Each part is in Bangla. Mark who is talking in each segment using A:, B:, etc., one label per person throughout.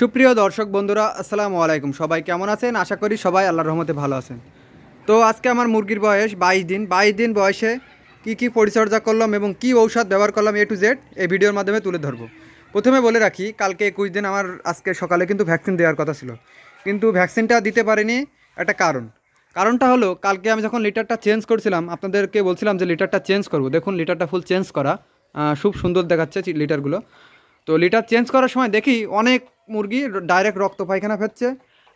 A: সুপ্রিয় দর্শক বন্ধুরা আসসালামু আলাইকুম সবাই কেমন আছেন আশা করি সবাই আল্লাহর রহমতে ভালো আছেন তো আজকে আমার মুরগির বয়স বাইশ দিন বাইশ দিন বয়সে কি কি পরিচর্যা করলাম এবং কি ঔষধ ব্যবহার করলাম এ টু জেড এই ভিডিওর মাধ্যমে তুলে ধরবো প্রথমে বলে রাখি কালকে একুশ দিন আমার আজকে সকালে কিন্তু ভ্যাকসিন দেওয়ার কথা ছিল কিন্তু ভ্যাকসিনটা দিতে পারিনি একটা কারণ কারণটা হলো কালকে আমি যখন লিটারটা চেঞ্জ করছিলাম আপনাদেরকে বলছিলাম যে লিটারটা চেঞ্জ করব দেখুন লিটারটা ফুল চেঞ্জ করা খুব সুন্দর দেখাচ্ছে লিটারগুলো তো লিটার চেঞ্জ করার সময় দেখি অনেক মুরগি ডাইরেক্ট রক্ত পায়খানা ফেলছে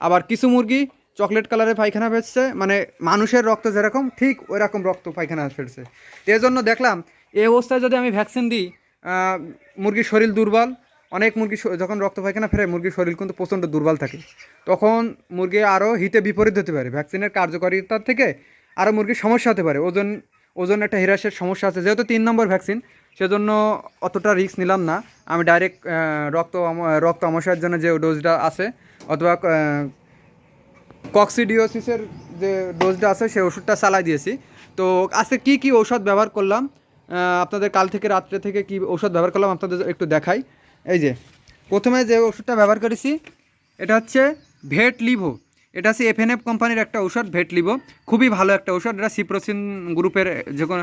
A: আবার কিছু মুরগি চকলেট কালারের পায়খানা ফেলছে মানে মানুষের রক্ত যেরকম ঠিক ওই রকম রক্ত পায়খানা ফেলছে তো জন্য দেখলাম এই অবস্থায় যদি আমি ভ্যাকসিন দিই মুরগির শরীর দুর্বল অনেক মুরগি যখন রক্ত পায়খানা ফেরে মুরগির শরীর কিন্তু প্রচণ্ড দুর্বল থাকে তখন মুরগি আরও হিতে বিপরীত হতে পারে ভ্যাকসিনের কার্যকারিতার থেকে আরও মুরগির সমস্যা হতে পারে ওজন ওজন একটা হেরাসের সমস্যা আছে যেহেতু তিন নম্বর ভ্যাকসিন সেজন্য অতটা রিস্ক নিলাম না আমি ডাইরেক্ট রক্ত রক্ত আমাশয়ের জন্য যে ডোজটা আছে অথবা কক্সিডিওসিসের যে ডোজটা আছে সেই ওষুধটা চালাই দিয়েছি তো আজকে কি কি ঔষধ ব্যবহার করলাম আপনাদের কাল থেকে রাত্রে থেকে কি ঔষধ ব্যবহার করলাম আপনাদের একটু দেখাই এই যে প্রথমে যে ওষুধটা ব্যবহার করেছি এটা হচ্ছে ভেট লিভো এটা হচ্ছে এফএনএফ কোম্পানির একটা ঔষধ ভেটলিবো খুবই ভালো একটা ঔষধ এটা সিপ্রোসিন গ্রুপের যে কোনো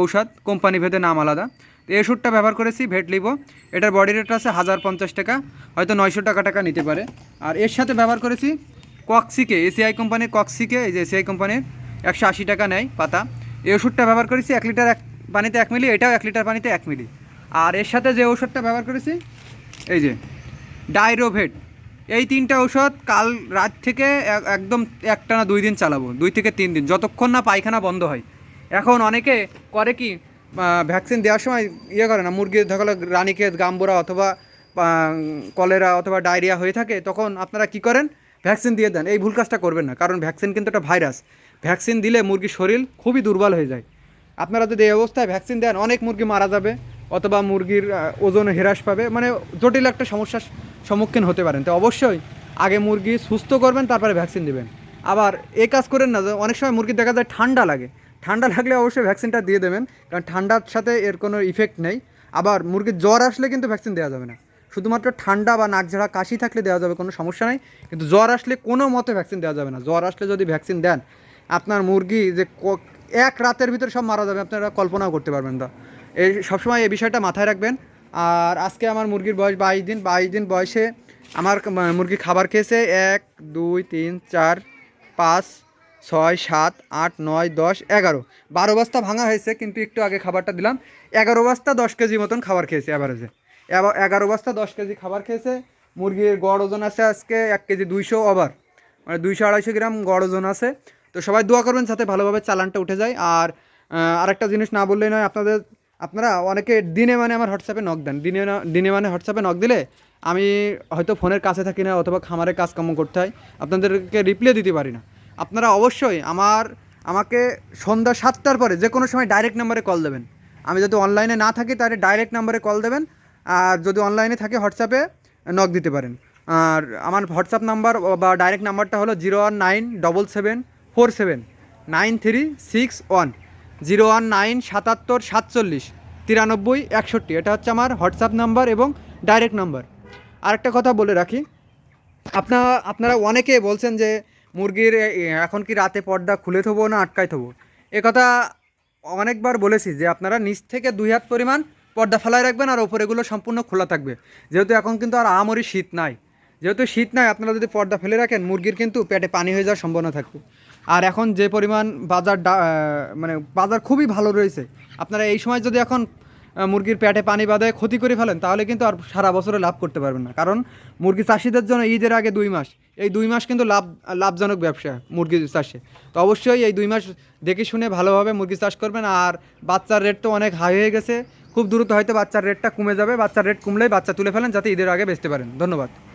A: ঔষধ কোম্পানি ভেদে নাম আলাদা এই ওষুধটা ব্যবহার করেছি লিব এটার বডি রেট আছে হাজার পঞ্চাশ টাকা হয়তো নয়শো টাকা টাকা নিতে পারে আর এর সাথে ব্যবহার করেছি কক্সিকে এসিআই কোম্পানির কক্সিকে এই যে এসিআই কোম্পানির একশো আশি টাকা নেয় পাতা এই ওষুধটা ব্যবহার করেছি এক লিটার এক পানিতে এক মিলি এটাও এক লিটার পানিতে এক মিলি আর এর সাথে যে ওষুধটা ব্যবহার করেছি এই যে ডাইরোভেট এই তিনটা ঔষধ কাল রাত থেকে একদম একটা না দুই দিন চালাবো দুই থেকে তিন দিন যতক্ষণ না পায়খানা বন্ধ হয় এখন অনেকে করে কি ভ্যাকসিন দেওয়ার সময় ইয়ে করে না মুরগির ধরো রানীকে গাম্বুরা অথবা কলেরা অথবা ডায়রিয়া হয়ে থাকে তখন আপনারা কি করেন ভ্যাকসিন দিয়ে দেন এই ভুল কাজটা করবেন না কারণ ভ্যাকসিন কিন্তু একটা ভাইরাস ভ্যাকসিন দিলে মুরগির শরীর খুবই দুর্বল হয়ে যায় আপনারা যদি এই অবস্থায় ভ্যাকসিন দেন অনেক মুরগি মারা যাবে অথবা মুরগির ওজন হ্রাস পাবে মানে জটিল একটা সমস্যার সম্মুখীন হতে পারেন তো অবশ্যই আগে মুরগি সুস্থ করবেন তারপরে ভ্যাকসিন দেবেন আবার এই কাজ করেন না অনেক সময় মুরগি দেখা যায় ঠান্ডা লাগে ঠান্ডা লাগলে অবশ্যই ভ্যাকসিনটা দিয়ে দেবেন কারণ ঠান্ডার সাথে এর কোনো ইফেক্ট নেই আবার মুরগির জ্বর আসলে কিন্তু ভ্যাকসিন দেওয়া যাবে না শুধুমাত্র ঠান্ডা বা নাকঝাড়া কাশি থাকলে দেওয়া যাবে কোনো সমস্যা নেই কিন্তু জ্বর আসলে কোনো মতে ভ্যাকসিন দেওয়া যাবে না জ্বর আসলে যদি ভ্যাকসিন দেন আপনার মুরগি যে এক রাতের ভিতরে সব মারা যাবে আপনারা কল্পনাও করতে পারবেন না এই সবসময় এই বিষয়টা মাথায় রাখবেন আর আজকে আমার মুরগির বয়স বাইশ দিন বাইশ দিন বয়সে আমার মুরগি খাবার খেয়েছে এক দুই তিন চার পাঁচ ছয় সাত আট নয় দশ এগারো বারো বস্তা ভাঙা হয়েছে কিন্তু একটু আগে খাবারটা দিলাম এগারো বস্তা দশ কেজি মতন খাবার খেয়েছে অ্যাভারেজে এগারো বস্তা দশ কেজি খাবার খেয়েছে মুরগির গড় ওজন আছে আজকে এক কেজি দুইশো ওভার মানে দুইশো আড়াইশো গ্রাম গড় ওজন আছে তো সবাই দোয়া করবেন যাতে ভালোভাবে চালানটা উঠে যায় আর আরেকটা জিনিস না বললেই নয় আপনাদের আপনারা অনেকে দিনে মানে আমার হোয়াটসঅ্যাপে নক দেন দিনে দিনে মানে হোয়াটসঅ্যাপে নক দিলে আমি হয়তো ফোনের কাছে থাকি না অথবা খামারের কাজকর্ম করতে হয় আপনাদেরকে রিপ্লাই দিতে পারি না আপনারা অবশ্যই আমার আমাকে সন্ধ্যা সাতটার পরে যে কোনো সময় ডাইরেক্ট নাম্বারে কল দেবেন আমি যদি অনলাইনে না থাকি তাহলে ডাইরেক্ট নাম্বারে কল দেবেন আর যদি অনলাইনে থাকে হোয়াটসঅ্যাপে নক দিতে পারেন আর আমার হোয়াটসঅ্যাপ নাম্বার বা ডাইরেক্ট নাম্বারটা হলো zero one nine double seven four seven nine three six one zero one nine সাতাত্তর সাতচল্লিশ তিরানব্বই একষট্টি এটা হচ্ছে আমার হোয়াটসঅ্যাপ নাম্বার এবং ডাইরেক্ট নাম্বার আরেকটা কথা বলে রাখি আপনারা আপনারা অনেকে বলছেন যে মুরগির এখন কি রাতে পর্দা খুলে থবো না আটকাই থবো একথা অনেকবার বলেছি যে আপনারা নিচ থেকে দুই হাত পরিমাণ পর্দা ফেলায় রাখবেন আর ওপরেগুলো সম্পূর্ণ খোলা থাকবে যেহেতু এখন কিন্তু আর আমরি শীত নাই যেহেতু শীত নাই আপনারা যদি পর্দা ফেলে রাখেন মুরগির কিন্তু পেটে পানি হয়ে যাওয়ার সম্ভাবনা থাকবে আর এখন যে পরিমাণ বাজার মানে বাজার খুবই ভালো রয়েছে আপনারা এই সময় যদি এখন মুরগির পেটে পানি বাঁধে ক্ষতি করে ফেলেন তাহলে কিন্তু আর সারা বছরে লাভ করতে পারবেন না কারণ মুরগি চাষিদের জন্য ঈদের আগে দুই মাস এই দুই মাস কিন্তু লাভ লাভজনক ব্যবসা মুরগি চাষে তো অবশ্যই এই দুই মাস দেখে শুনে ভালোভাবে মুরগি চাষ করবেন আর বাচ্চার রেট তো অনেক হাই হয়ে গেছে খুব দ্রুত হয়তো বাচ্চার রেটটা কমে যাবে বাচ্চার রেট কমলেই বাচ্চা তুলে ফেলেন যাতে ঈদের আগে বেচতে পারেন ধন্যবাদ